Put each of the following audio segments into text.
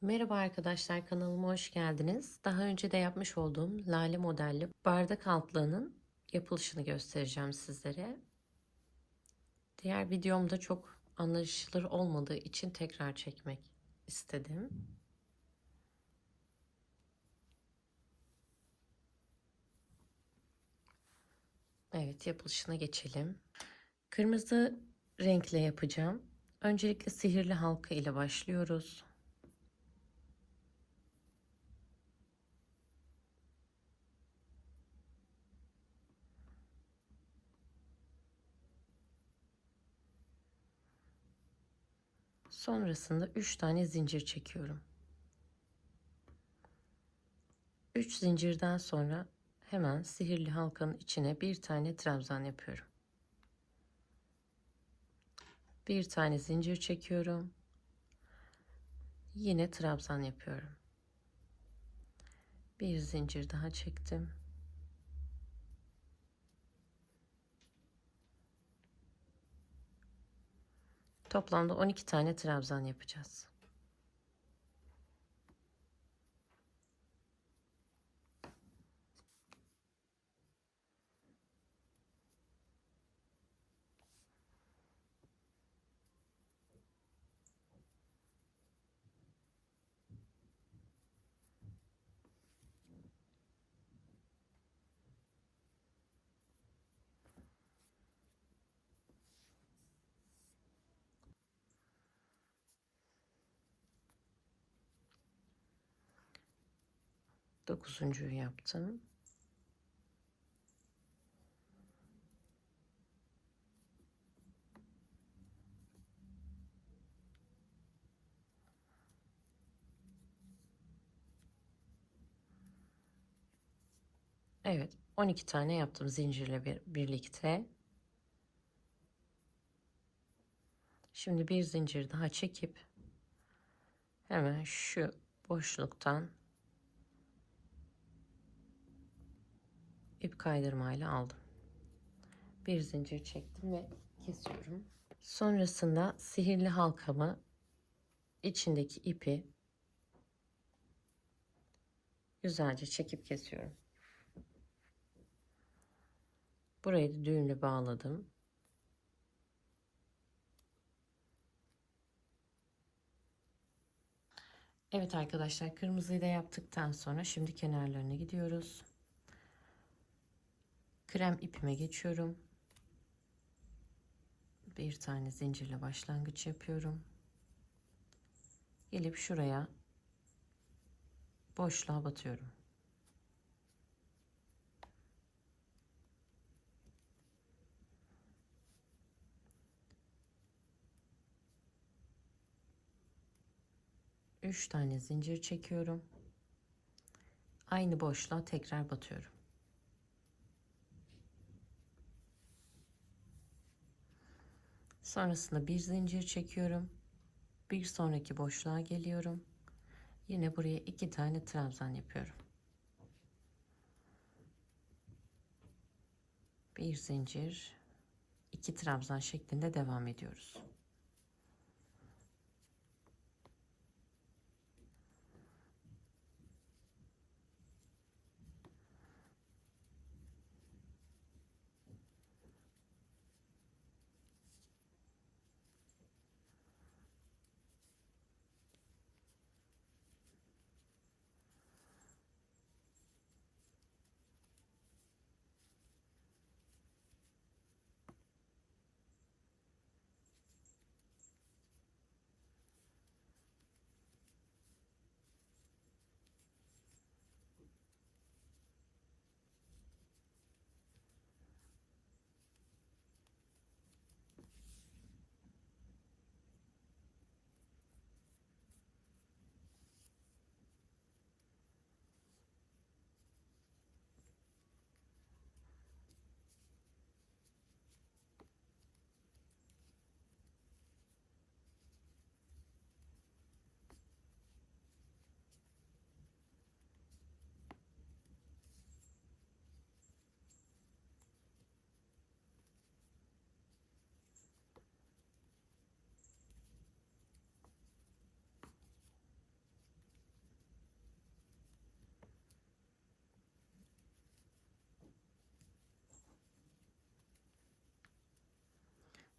Merhaba arkadaşlar kanalıma hoş geldiniz. Daha önce de yapmış olduğum lale modelli bardak altlığının yapılışını göstereceğim sizlere. Diğer videomda çok anlaşılır olmadığı için tekrar çekmek istedim. Evet yapılışına geçelim. Kırmızı renkle yapacağım. Öncelikle sihirli halka ile başlıyoruz. Sonrasında 3 tane zincir çekiyorum. 3 zincirden sonra hemen sihirli halkanın içine bir tane trabzan yapıyorum. Bir tane zincir çekiyorum. Yine trabzan yapıyorum. Bir zincir daha çektim. Toplamda 12 tane trabzan yapacağız. Dokuzuncuyu yaptım. Evet, 12 tane yaptım zincirle bir, birlikte. Şimdi bir zincir daha çekip hemen şu boşluktan ip kaydırmayla aldım. Bir zincir çektim ve kesiyorum. Sonrasında sihirli halkamı içindeki ipi güzelce çekip kesiyorum. Burayı da düğümle bağladım. Evet arkadaşlar kırmızıyı da yaptıktan sonra şimdi kenarlarına gidiyoruz. Krem ipime geçiyorum. Bir tane zincirle başlangıç yapıyorum. Gelip şuraya boşluğa batıyorum. Üç tane zincir çekiyorum. Aynı boşluğa tekrar batıyorum. Sonrasında bir zincir çekiyorum. Bir sonraki boşluğa geliyorum. Yine buraya iki tane trabzan yapıyorum. Bir zincir, iki trabzan şeklinde devam ediyoruz.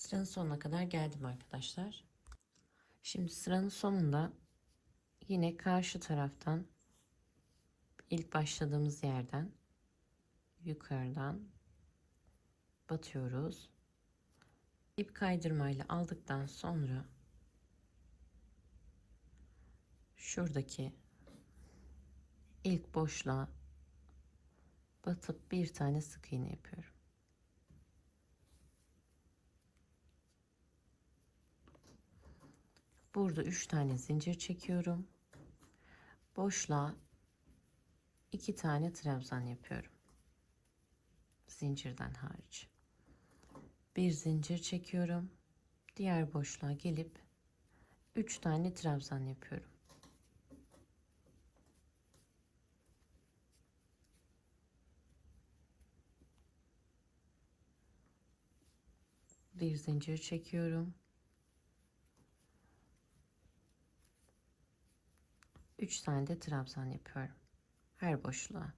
Sıranın sonuna kadar geldim arkadaşlar. Şimdi sıranın sonunda yine karşı taraftan ilk başladığımız yerden yukarıdan batıyoruz. İp kaydırmayla aldıktan sonra şuradaki ilk boşluğa batıp bir tane sık iğne yapıyorum. Burada üç tane zincir çekiyorum. Boşluğa iki tane trabzan yapıyorum. Zincirden hariç. Bir zincir çekiyorum. Diğer boşluğa gelip üç tane trabzan yapıyorum. Bir zincir çekiyorum. 3 tane de trabzan yapıyorum. Her boşluğa.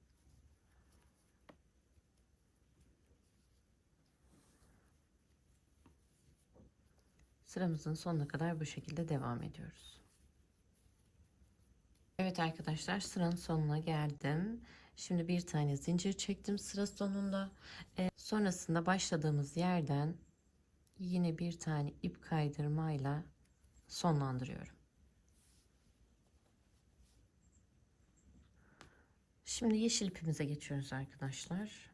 Sıramızın sonuna kadar bu şekilde devam ediyoruz. Evet arkadaşlar sıranın sonuna geldim. Şimdi bir tane zincir çektim sıra sonunda. E, sonrasında başladığımız yerden yine bir tane ip kaydırmayla sonlandırıyorum. Şimdi yeşil ipimize geçiyoruz arkadaşlar.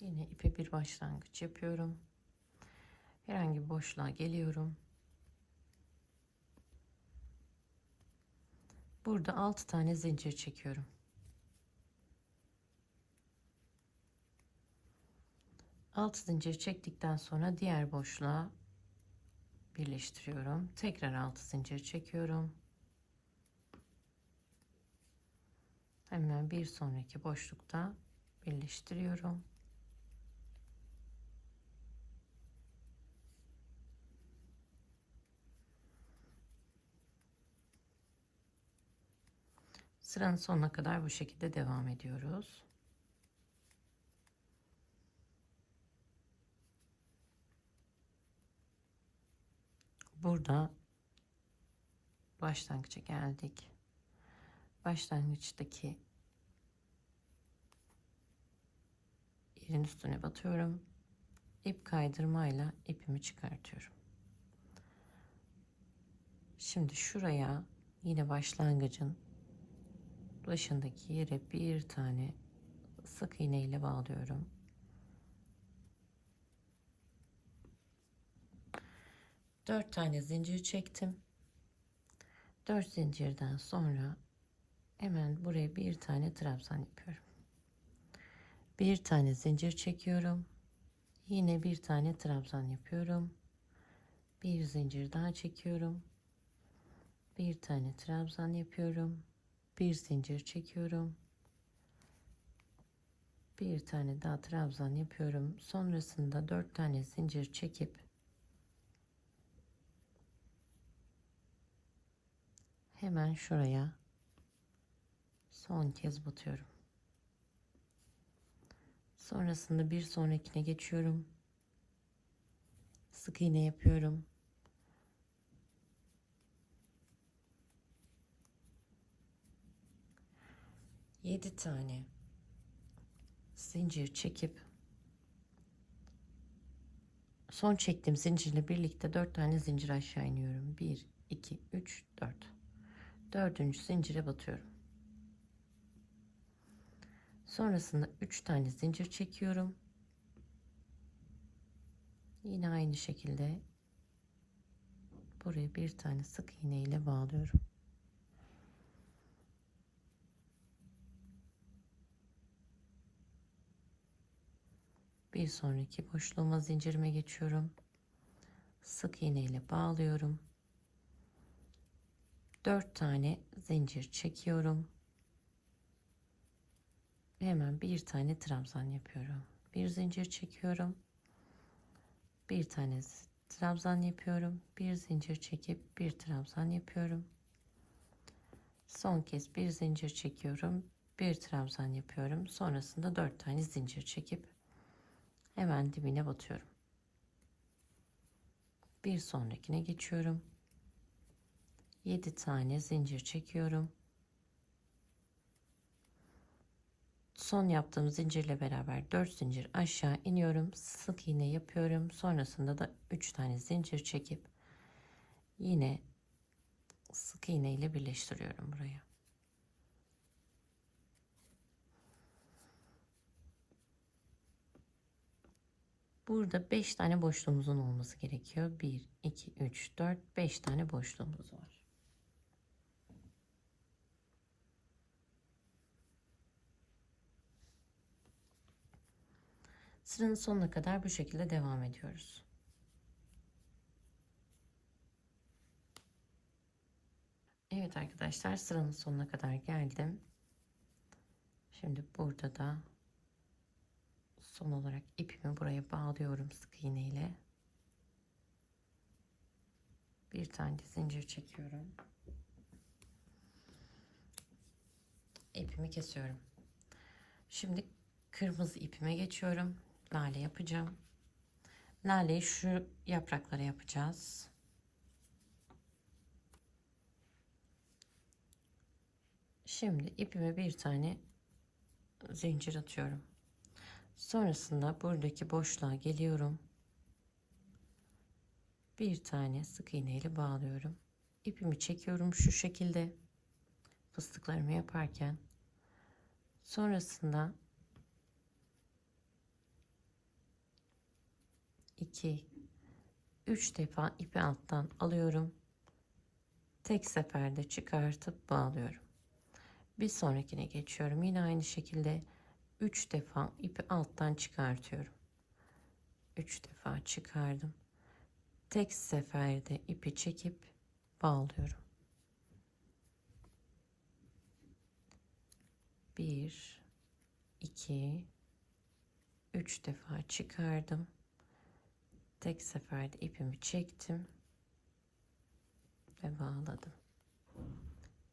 Yine ipe bir başlangıç yapıyorum. Herhangi bir boşluğa geliyorum. Burada 6 tane zincir çekiyorum. Altı zincir çektikten sonra diğer boşluğa birleştiriyorum. Tekrar 6 zincir çekiyorum. Hemen bir sonraki boşlukta birleştiriyorum. Sıranın sonuna kadar bu şekilde devam ediyoruz. Burada başlangıça geldik. Başlangıçtaki yerin üstüne batıyorum. İp kaydırmayla ipimi çıkartıyorum. Şimdi şuraya yine başlangıcın başındaki yere bir tane sık iğne ile bağlıyorum. Dört tane zincir çektim. Dört zincirden sonra hemen buraya bir tane trabzan yapıyorum. Bir tane zincir çekiyorum. Yine bir tane trabzan yapıyorum. Bir zincir daha çekiyorum. Bir tane trabzan yapıyorum bir zincir çekiyorum bir tane daha trabzan yapıyorum sonrasında dört tane zincir çekip hemen şuraya son kez batıyorum sonrasında bir sonrakine geçiyorum sık iğne yapıyorum 7 tane zincir çekip son çektiğim zincirle birlikte 4 tane zincir aşağı iniyorum. 1 2 3 4. Dördüncü zincire batıyorum. Sonrasında 3 tane zincir çekiyorum. Yine aynı şekilde buraya bir tane sık iğne ile bağlıyorum. bir sonraki boşluğuma zincirime geçiyorum sık iğne ile bağlıyorum 4 tane zincir çekiyorum hemen bir tane trabzan yapıyorum bir zincir çekiyorum bir tane trabzan yapıyorum bir zincir çekip bir trabzan yapıyorum son kez bir zincir çekiyorum bir trabzan yapıyorum. Sonrasında 4 tane zincir çekip hemen dibine batıyorum. Bir sonrakine geçiyorum. 7 tane zincir çekiyorum. Son yaptığım zincirle beraber 4 zincir aşağı iniyorum. Sık iğne yapıyorum. Sonrasında da 3 tane zincir çekip yine sık iğne ile birleştiriyorum buraya. Burada 5 tane boşluğumuzun olması gerekiyor. 1, 2, 3, 4, 5 tane boşluğumuz var. Sıranın sonuna kadar bu şekilde devam ediyoruz. Evet arkadaşlar sıranın sonuna kadar geldim. Şimdi burada da son olarak ipimi buraya bağlıyorum sık iğne ile. Bir tane zincir çekiyorum. İpimi kesiyorum. Şimdi kırmızı ipime geçiyorum. Lale yapacağım. Laleyi şu yapraklara yapacağız. Şimdi ipime bir tane zincir atıyorum. Sonrasında buradaki boşluğa geliyorum. Bir tane sık iğne ile bağlıyorum. İpimi çekiyorum şu şekilde. Fıstıklarımı yaparken. Sonrasında 2 3 defa ipi alttan alıyorum. Tek seferde çıkartıp bağlıyorum. Bir sonrakine geçiyorum. Yine aynı şekilde 3 defa ipi alttan çıkartıyorum. 3 defa çıkardım. Tek seferde ipi çekip bağlıyorum. 1 2 3 defa çıkardım. Tek seferde ipimi çektim ve bağladım.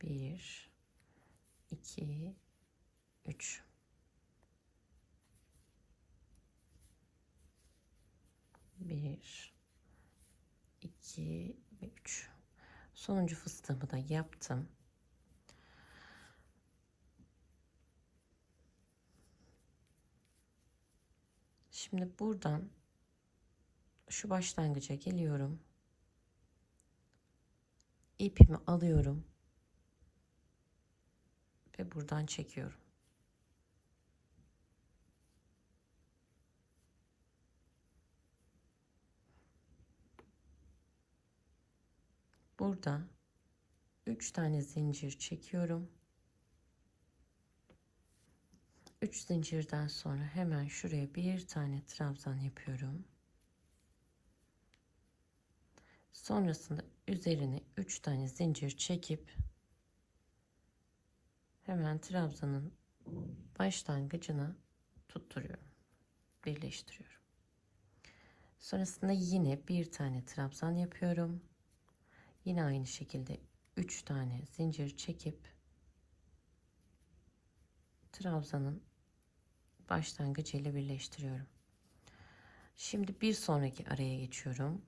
1 2 3 1 2 ve 3 sonuncu fıstığımı da yaptım. Şimdi buradan şu başlangıca geliyorum ipimi alıyorum ve buradan çekiyorum burada 3 tane zincir çekiyorum. 3 zincirden sonra hemen şuraya bir tane trabzan yapıyorum. Sonrasında üzerine 3 tane zincir çekip hemen trabzanın başlangıcına tutturuyorum. Birleştiriyorum. Sonrasında yine bir tane trabzan yapıyorum. Yine aynı şekilde 3 tane zincir çekip trabzanın başlangıcı ile birleştiriyorum. Şimdi bir sonraki araya geçiyorum.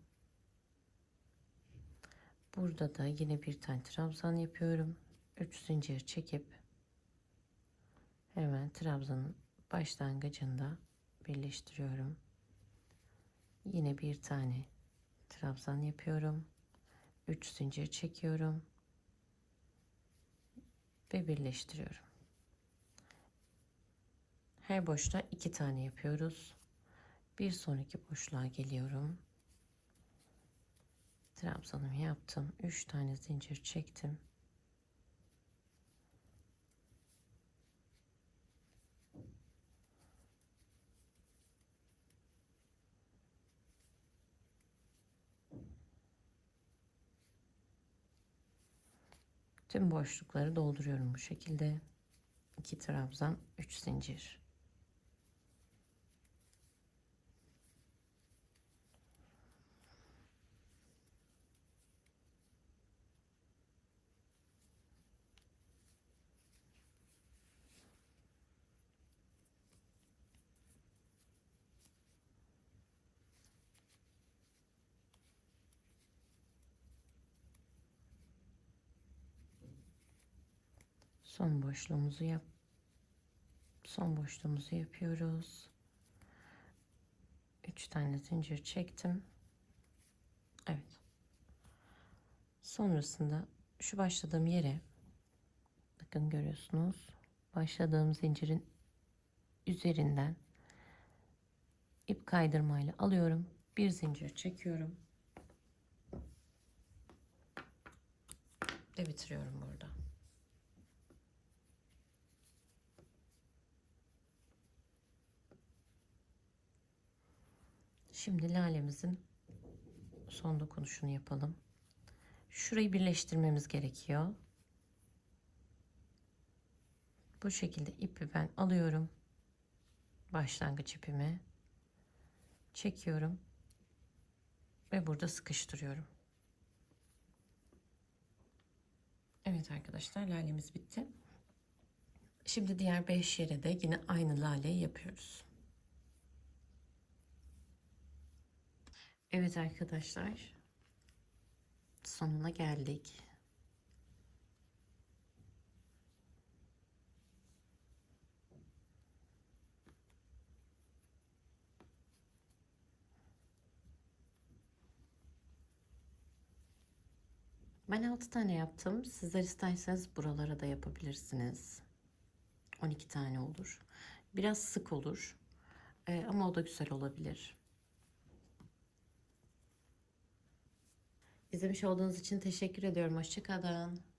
Burada da yine bir tane trabzan yapıyorum. 3 zincir çekip hemen trabzanın başlangıcında birleştiriyorum. Yine bir tane trabzan yapıyorum. 3 zincir çekiyorum ve birleştiriyorum. Her boşta iki tane yapıyoruz. Bir sonraki boşluğa geliyorum. Trabzanımı yaptım. 3 tane zincir çektim. Tüm boşlukları dolduruyorum bu şekilde. 2 trabzan, 3 zincir. Son boşluğumuzu yap. Son boşluğumuzu yapıyoruz. 3 tane zincir çektim. Evet. Sonrasında şu başladığım yere bakın görüyorsunuz. Başladığım zincirin üzerinden ip kaydırmayla alıyorum. Bir zincir çekiyorum. Ve bitiriyorum burada. Şimdi lalemizin son dokunuşunu yapalım. Şurayı birleştirmemiz gerekiyor. Bu şekilde ipi ben alıyorum. Başlangıç ipimi çekiyorum ve burada sıkıştırıyorum. Evet arkadaşlar lalemiz bitti. Şimdi diğer 5 yere de yine aynı laleyi yapıyoruz. Evet arkadaşlar. Sonuna geldik. Ben 6 tane yaptım. Sizler isterseniz buralara da yapabilirsiniz. 12 tane olur. Biraz sık olur. Ee, ama o da güzel olabilir. İzlemiş olduğunuz için teşekkür ediyorum. Hoşçakalın.